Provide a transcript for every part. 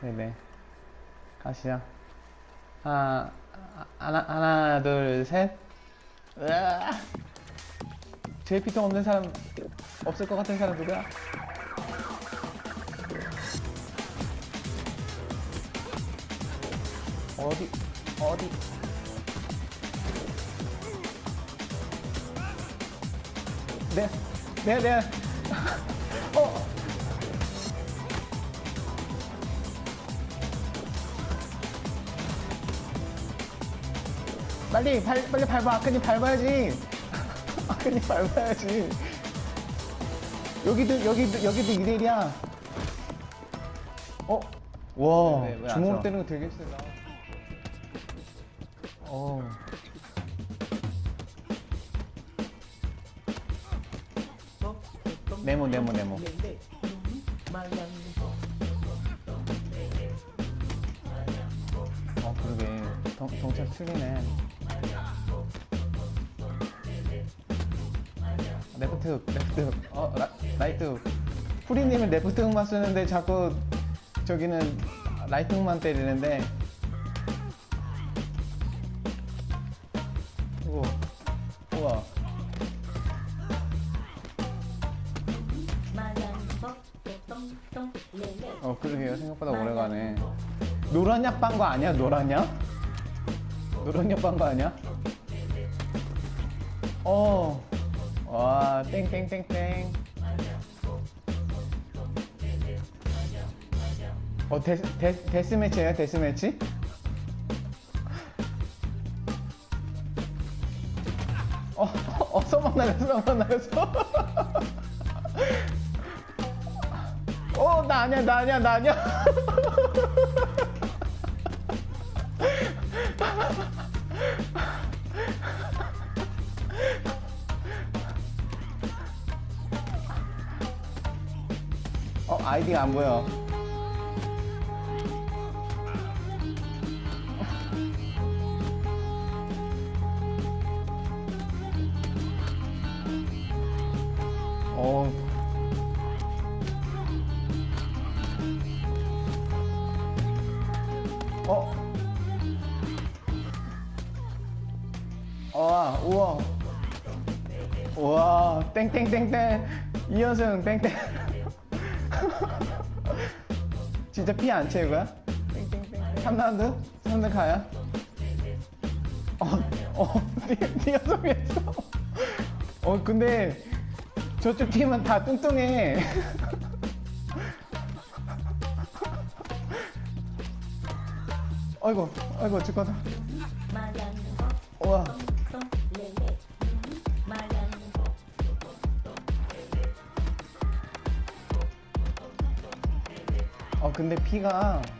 네네. 가시죠. 하나, 하나, 하나, 둘, 셋. 으아! 피통 없는 사람, 없을 것 같은 사람 누구야? 어디, 어디. 네, 네, 네. 어. 빨리 발, 빨리 밟아. 아크님 밟아야지. 아크님 밟아야지. 여기도 여기도 여기도 2대1이야. 어? 와 왜, 주먹으로 쳐? 때리는 거 되게 세다. 어. 네모 네모 네모. 어 그러게. 덩, 덩치가 틀리네 레프트 레프트 어 라, 라이트. 후리님은 레프트 흑만 쓰는데 자꾸 저기는 라이트 흑만 때리는데. 우와 우와. 어 그러게요. 생각보다 오래가네. 노란 약방거 아니야? 노란 약? 노란 약방거 아니야? 어 와 땡땡땡땡 어 데, 데, 데스매치예요 데스매치? 어, 어, 서만 날렸어, 서만 날렸어. 어, 나 아니야, 나 아니야, 나 아니야. 어, 아이디가 안 보여. 어. 어. 와, 우와. 우와, 땡땡땡땡. 이연승, 땡땡. 진짜 피 안 채우고야? 땡땡땡. 3라운드? 3라운드 가야? 어, 어, 니, 니연승 했어. 어, 근데 저쪽 팀은 다 뚱뚱해. 아이고, 아이고, 죽겠다. 우와. 어, 근데 피가.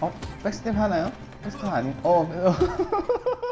어? 백스텝 하나요? 백스텝 아니? 어.